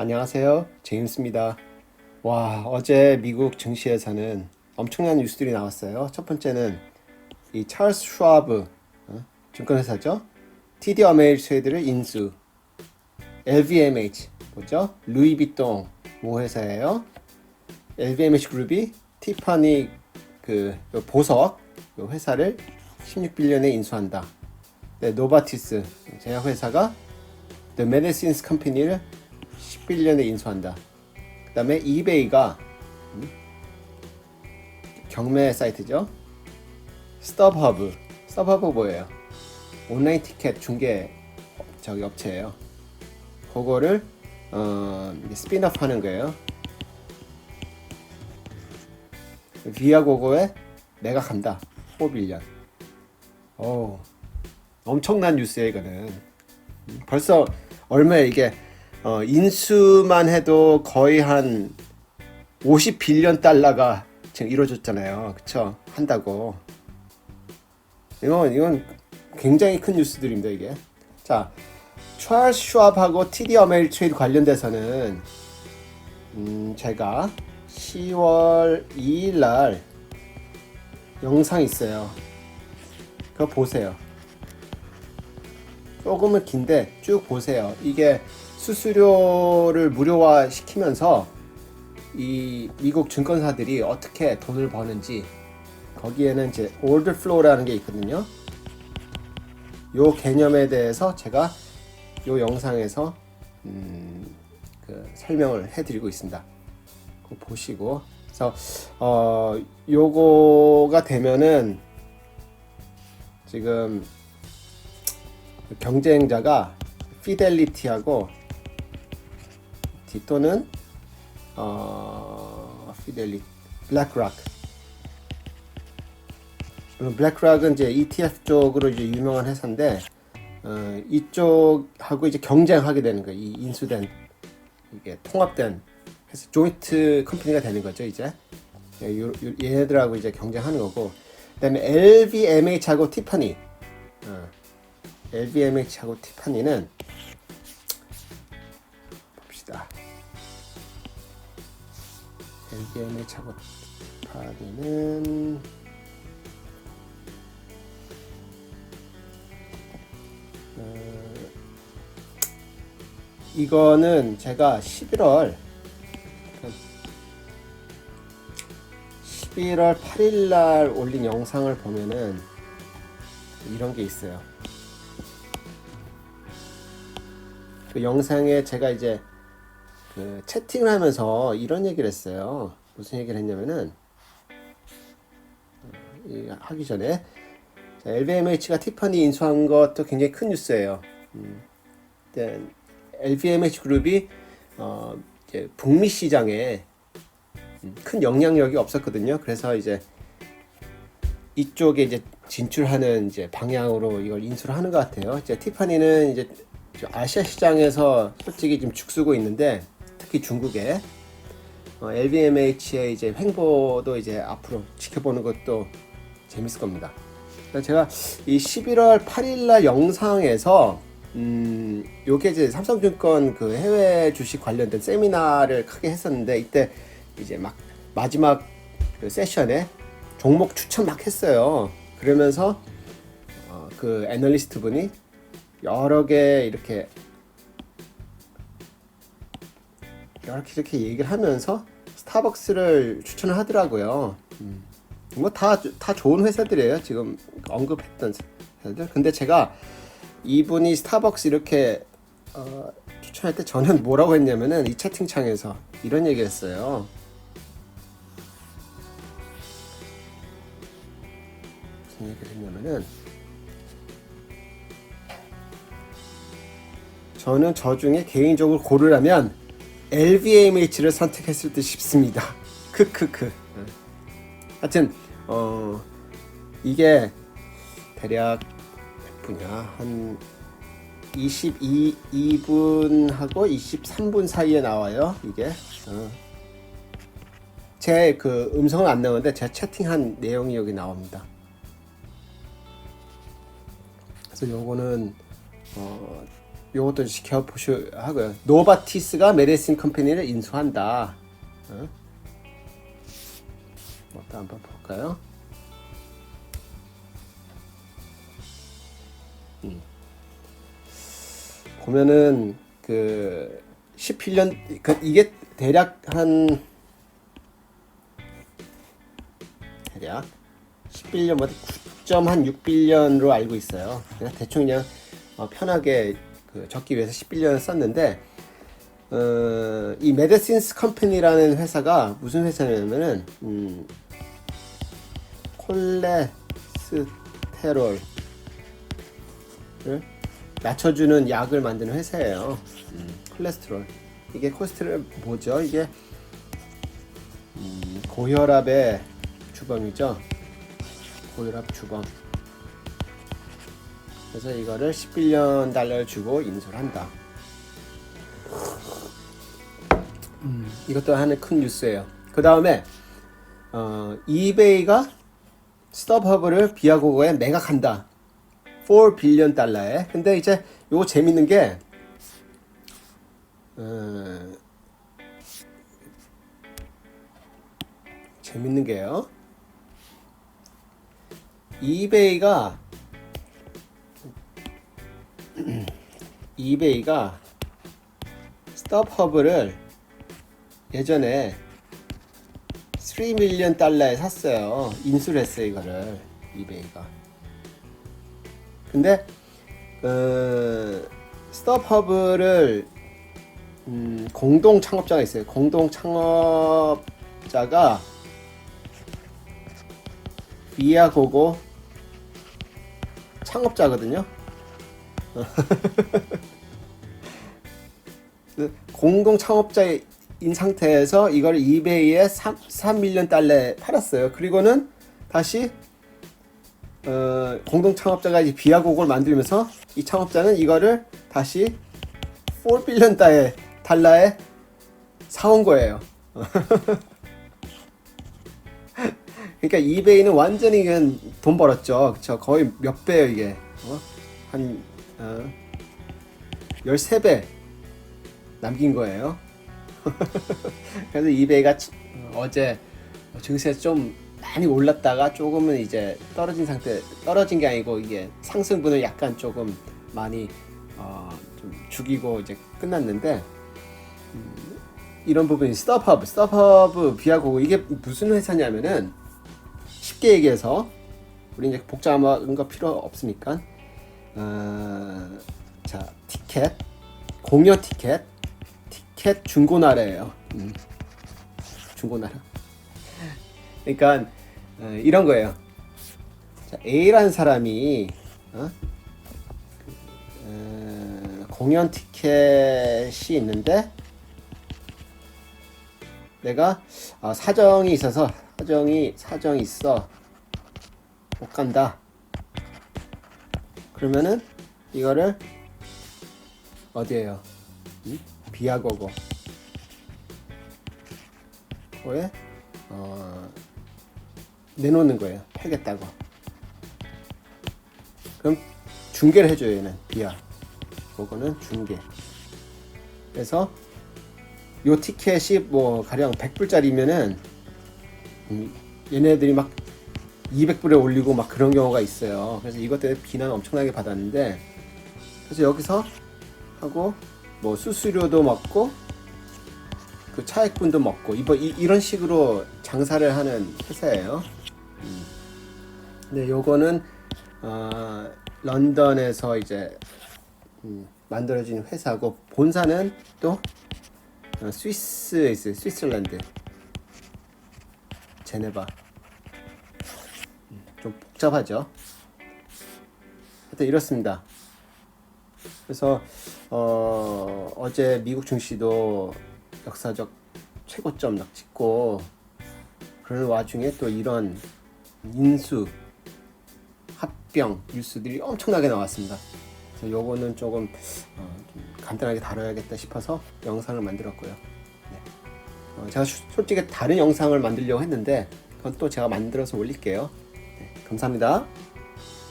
안녕하세요. 제임스입니다. 와, 어제 미국 증시에서는 엄청난 뉴스들이 나왔어요. 첫 번째는 이 찰스 슈와브 어? 증권회사죠. TD 어메리트레이드를 인수. LVMH 뭐죠? 루이비통 모 회사예요. LVMH 그룹이 티파니 그 보석 요 회사를 16빌리언에 인수한다. 네, 노바티스 제약 회사가 The Medicines Company를 10빌리언에 인수한다. 그 다음에 이베이가 음? 경매 사이트죠. 스톱허브. 스톱허브 뭐예요? 온라인 티켓 중개 저기 업체예요. 그거를 어, 이제 스피너프 하는 거예요. 비아고고에 내가 간다. 4빌리언. 오, 엄청난 뉴스예요, 이거는. 음, 벌써 얼마에 이게 어, 인수만 해도 거의 한 50빌리언 달러가 지금 이루어졌잖아요. 그쵸? 한다고. 이건, 이건 굉장히 큰 뉴스들입니다, 이게. 자, 찰스 슈압하고 TD 어메리트레이드 관련돼서는, 음, 제가 10월 2일 날 영상 있어요. 그거 보세요. 조금은 긴데 쭉 보세요. 이게 수수료를 무료화 시키면서 이 미국 증권사들이 어떻게 돈을 버는지 거기에는 이제 order flow라는 게 있거든요. 요 개념에 대해서 제가 요 영상에서 음, 그 설명을 해드리고 있습니다. 보시고 그래서 어 요거가 되면은 지금 경쟁자가 피델리티하고 디토는 어 피델리 블랙락 블랙락은 이제 ETF 쪽으로 이제 유명한 회사인데 어, 이쪽하고 이제 경쟁하게 되는 거예요. 이 인수된 이게 통합된 해서 조인트 컴퍼니가 되는 거죠 이제. 예, 요- 요- 얘네들하고 이제 경쟁하는 거고 그다음에 LVMH하고 티파니 어, LVMH하고 티파니는 LVMH하고 티파니는 어, 이거는 제가 11월 11월 8일 날 올린 영상을 보면은 이런 게 있어요. 그 영상에 제가 이제 그 채팅을 하면서 이런 얘기를 했어요. 무슨 얘기를 했냐면은 하기 전에 자, LVMH가 티파니 인수한 것도 굉장히 큰 뉴스예요. 음, 근데 LVMH 그룹이 어, 북미 시장에 음, 큰 영향력이 없었거든요. 그래서 이제 이쪽에 이제 진출하는 이제 방향으로 이걸 인수를 하는 것 같아요. 이제 티파니는 이제 저 아시아 시장에서 솔직히 좀 죽쓰고 있는데 특히 중국에 어, LVMH의 이제 횡보도 이제 앞으로 지켜보는 것도 재밌을 겁니다. 제가 이 11월 8일 날 영상에서 음, 요게 이제 삼성증권 그 해외 주식 관련된 세미나를 크게 했었는데 이때 이제 막 마지막 그 세션에 종목 추천 막 했어요. 그러면서 어, 그 애널리스트 분이 여러 개 이렇게 이렇게 이렇게 얘기를 하면서 스타벅스를 추천을 하더라고요. 뭐다다 좋은 회사들이에요. 지금 언급했던 회사들. 근데 제가 이분이 스타벅스 이렇게 어, 추천할 때 저는 뭐라고 했냐면은 이 채팅창에서 이런 얘기했어요. 무슨 얘기를 했냐면은 저는 저 중에 개인적으로 고르라면 LVMH를 선택했을 듯 싶습니다. 크크크. 하여튼 어 이게 대략 몇 분이야 한 22분하고 23분 사이에 나와요 이게 어. 제그 음성은 안 나오는데 제가 채팅한 내용이 여기 나옵니다 그래서 요거는 어 요것도 지켜보셔 하고요. 노바티스가 메디신 컴퍼니를 인수한다. 어? 뭐또 한번 볼까요? 음. 보면은 그 17년 그 이게 대략 한 대략 11년마다 9.6빌년으로 알고 있어요. 그냥 대충 그냥 어, 편하게 그 적기 위해서 11년을 썼는데 어, 이 메디신스 컴퍼니라는 회사가 무슨 회사냐면은 음, 콜레스테롤을 낮춰주는 약을 만드는 회사예요. 음, 콜레스테롤 이게 콜레스테롤 뭐죠? 이게 음, 고혈압의 주범이죠. 고혈압 주범. 그래서 이거를 11년 달러를 주고 인수를 한다. 음, 이것도 하나의 큰 뉴스예요. 그 다음에 어, 이베이가 스톱허브를 비아고고에 매각한다. 4 빌리언 달러에. 근데 이제 요거 재밌는 게 어, 재밌는 게요. 이베이가 이베이가 스톱허브를 예전에 3 밀리언 달러에 샀어요. 인수를 했어요, 이거를. 이베이가. 근데 어, 스톱허브를 음, 공동 창업자가 있어요. 공동 창업자가 비아고고 창업자거든요. 그 공동 창업자인 상태에서 이걸 이베이에 3, 3밀리언 달러에 팔았어요. 그리고는 다시 어, 공동 창업자가 이제 비아고고를 만들면서 이 창업자는 이거를 다시 4빌리언 달러에, 달러에 사온 거예요. 그러니까 이베이는 완전히 그냥 돈 벌었죠. 그쵸? 거의 몇 배예요, 이게. 어? 한, 어, 13배 남긴 거예요. 그래서 이베이가 치- 어, 어제 증시에 좀 많이 올랐다가 조금은 이제 떨어진 상태, 떨어진 게 아니고 이게 상승분을 약간 조금 많이 어, 좀 죽이고 이제 끝났는데 음, 이런 부분이 스톱허브, 스톱허브 비하고 이게 무슨 회사냐면은 쉽게 얘기해서 우리 이제 복잡한 거 필요 없으니까 어, 자 티켓 공여 티켓 티켓 중고나라예요. 음, 중고나라. 그러니까 어, 이런 거예요. 자, A라는 사람이 어? 어, 공연 티켓이 있는데 내가 어, 사정이 있어서 사정이 사정이 있어 못 간다. 그러면은 이거를 어디에요? 음? 비아고고 거에 어, 내놓는 거예요. 팔겠다고. 그럼 중개를 해줘요 얘는 비아. 그거는 중개. 그래서 요 티켓이 뭐 가령 100불짜리면은 음, 얘네들이 막 200불에 올리고 막 그런 경우가 있어요. 그래서 이것 때문에 비난 엄청나게 받았는데 그래서 여기서 하고 뭐 수수료도 먹고 그 차액분도 먹고 이번 이, 이런 식으로 장사를 하는 회사예요. 음. 네, 요거는 어, 런던에서 이제 음, 만들어진 회사고 본사는 또 어, 스위스에 있어요. 스위스랜드 제네바 음, 좀 복잡하죠. 하여튼 이렇습니다. 그래서 어, 어제 미국 증시도 역사적 최고점 막 찍고 그런 와중에 또 이런 인수 합병 뉴스들이 엄청나게 나왔습니다. 그래서 요거는 조금, 어, 좀 간단하게 다뤄야겠다 싶어서 영상을 만들었고요. 네. 어, 제가 슈- 솔직히 다른 영상을 만들려고 했는데 그건 또 제가 만들어서 올릴게요. 네, 감사합니다.